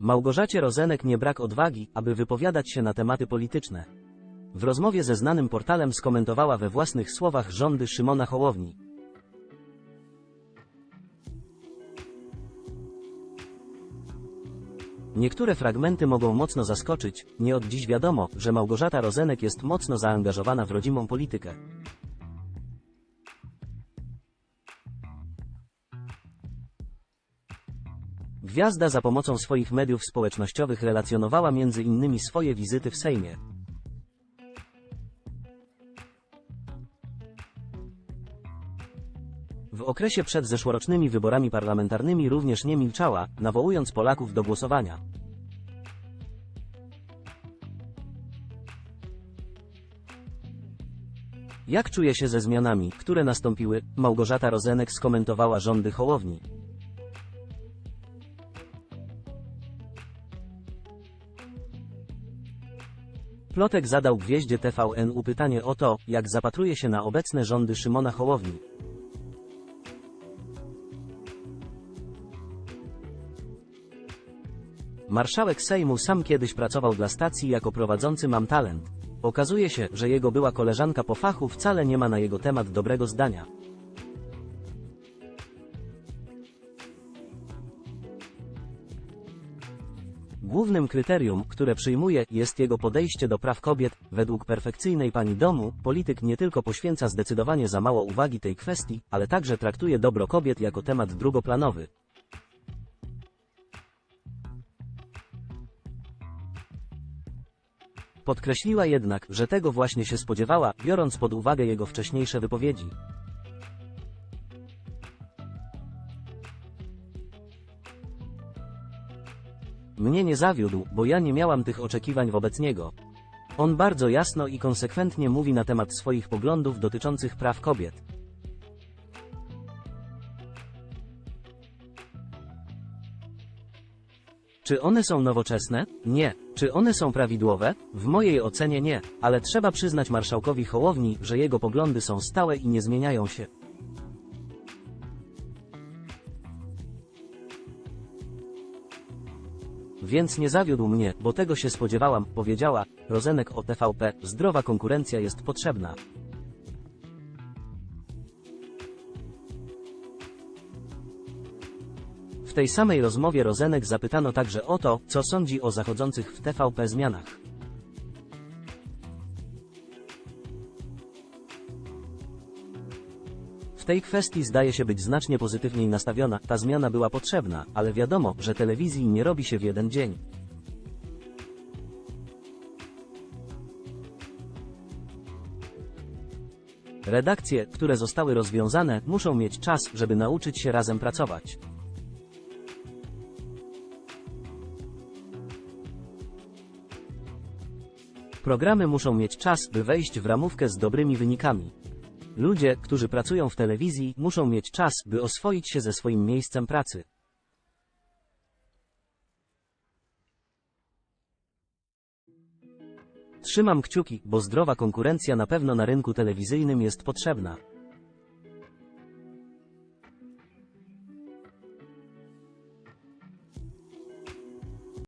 Małgorzacie Rozenek nie brak odwagi, aby wypowiadać się na tematy polityczne. W rozmowie ze znanym portalem skomentowała we własnych słowach rządy Szymona Hołowni. Niektóre fragmenty mogą mocno zaskoczyć, nie od dziś wiadomo, że Małgorzata Rozenek jest mocno zaangażowana w rodzimą politykę. Gwiazda za pomocą swoich mediów społecznościowych relacjonowała innymi swoje wizyty w Sejmie. W okresie przed zeszłorocznymi wyborami parlamentarnymi również nie milczała, nawołując Polaków do głosowania. Jak czuje się ze zmianami, które nastąpiły? Małgorzata Rozenek skomentowała rządy Hołowni. Plotek zadał gwieździe TVN pytanie o to, jak zapatruje się na obecne rządy Szymona Hołowni. Marszałek Sejmu sam kiedyś pracował dla stacji jako prowadzący Mam Talent. Okazuje się, że jego była koleżanka po fachu wcale nie ma na jego temat dobrego zdania. Głównym kryterium, które przyjmuje, jest jego podejście do praw kobiet. Według perfekcyjnej pani domu, polityk nie tylko poświęca zdecydowanie za mało uwagi tej kwestii, ale także traktuje dobro kobiet jako temat drugoplanowy. Podkreśliła jednak, że tego właśnie się spodziewała, biorąc pod uwagę jego wcześniejsze wypowiedzi. Mnie nie zawiódł, bo ja nie miałam tych oczekiwań wobec niego. On bardzo jasno i konsekwentnie mówi na temat swoich poglądów dotyczących praw kobiet. Czy one są nowoczesne? Nie. Czy one są prawidłowe? W mojej ocenie nie, ale trzeba przyznać marszałkowi Hołowni, że jego poglądy są stałe i nie zmieniają się. Więc nie zawiódł mnie, bo tego się spodziewałam, powiedziała Rozenek o TVP. Zdrowa konkurencja jest potrzebna. W tej samej rozmowie Rozenek zapytano także o to, co sądzi o zachodzących w TVP zmianach. W tej kwestii zdaje się być znacznie pozytywniej nastawiona, ta zmiana była potrzebna, ale wiadomo, że telewizji nie robi się w jeden dzień. Redakcje, które zostały rozwiązane, muszą mieć czas, żeby nauczyć się razem pracować. Programy muszą mieć czas, by wejść w ramówkę z dobrymi wynikami. Ludzie, którzy pracują w telewizji, muszą mieć czas, by oswoić się ze swoim miejscem pracy. Trzymam kciuki, bo zdrowa konkurencja na pewno na rynku telewizyjnym jest potrzebna.